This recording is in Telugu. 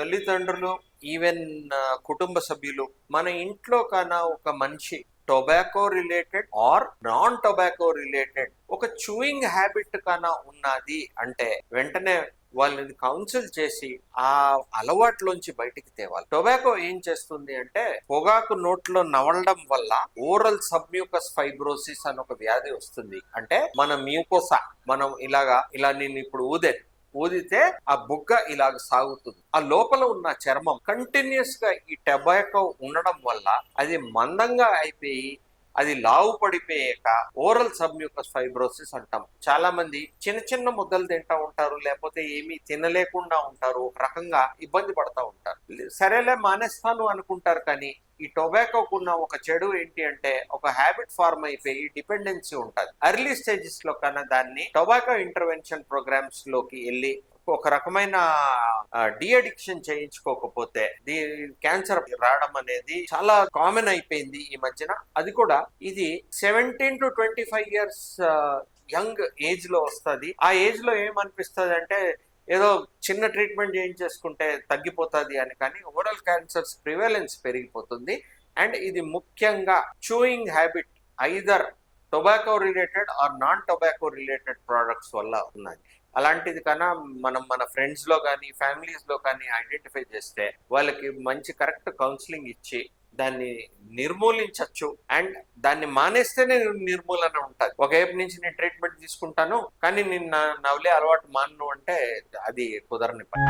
తల్లిదండ్రులు ఈవెన్ కుటుంబ సభ్యులు మన ఇంట్లో కన్నా ఒక మనిషి tobacco related or non tobacco related ఒక చూయింగ్ హ్యాబిట్ కన్నా ఉన్నది అంటే వెంటనే వాళ్ళని కౌన్సిల్ చేసి ఆ అలవాట్లోంచి బయటికి తేవాలి. టొబాకో ఏం చేస్తుంది అంటే పొగాకు నోట్లో నవలడం వల్ల ఓరల్ సబ్మ్యూకస్ ఫైబ్రోసిస్ అని ఒక వ్యాధి వస్తుంది. అంటే మన మ్యూకోసా మనం ఇలాగా ఇలా నేను ఇప్పుడు ఊదే ఊదితే ఆ బుగ్గ ఇలాగ సాగుతుంది. ఆ లోపల ఉన్న చర్మం కంటిన్యూస్గా ఈ టొబాకో ఉండడం వల్ల అది మందంగా అయిపోయి అది లావు పడిపోయాక ఓరల్ సబ్మ్యూకస్ ఫైబ్రోసిస్ అంటాం. చాలా మంది చిన్న చిన్న ముద్దలు తింటా ఉంటారు లేకపోతే ఏమీ తినలేకుండా ఉంటారు ఒక రకంగా ఇబ్బంది పడతా ఉంటారు. సరేలే మానేస్తాను అనుకుంటారు కానీ ఈ టొబాకోకున్న ఒక చెడు ఏంటి అంటే ఒక హ్యాబిట్ ఫార్మ్ అయిపోయి డిపెండెన్సీ ఉంటుంది. అర్లీ స్టేజెస్లో కన్నా దాన్ని టొబాకో ఇంటర్వెన్షన్ ప్రోగ్రామ్స్లోకి వెళ్ళి ఒక రకమైన డిఅడిక్షన్ చేయించుకోకపోతే దీ క్యాన్సర్ రావడం అనేది చాలా కామన్ అయిపోయింది ఈ మధ్యన. అది కూడా ఇది seventeen to twenty five years young ఏజ్లో వస్తుంది. ఆ ఏజ్లో ఏమనిపిస్తుంది అంటే ఏదో చిన్న ట్రీట్మెంట్ చేయించేసుకుంటే తగ్గిపోతుంది అని కానీ ఓరల్ క్యాన్సర్స్ ప్రివేలెన్స్ పెరిగిపోతుంది. అండ్ ఇది ముఖ్యంగా chewing habit either tobacco related or non tobacco related products వల్ల ఉన్నది. అలాంటిది కన్నా మనం మన ఫ్రెండ్స్లో కానీ ఫ్యామిలీస్లో కానీ ఐడెంటిఫై చేస్తే వాళ్ళకి మంచి కరెక్ట్ కౌన్సిలింగ్ ఇచ్చి దాన్ని నిర్మూలించవచ్చు అండ్ దాన్ని మానేస్తేనే నిర్మూలన ఉంటుంది. ఒకవైపు నుంచి నేను ట్రీట్మెంట్ తీసుకుంటాను కానీ నేను నా అలవాటు మాను అంటే అది కుదరని పని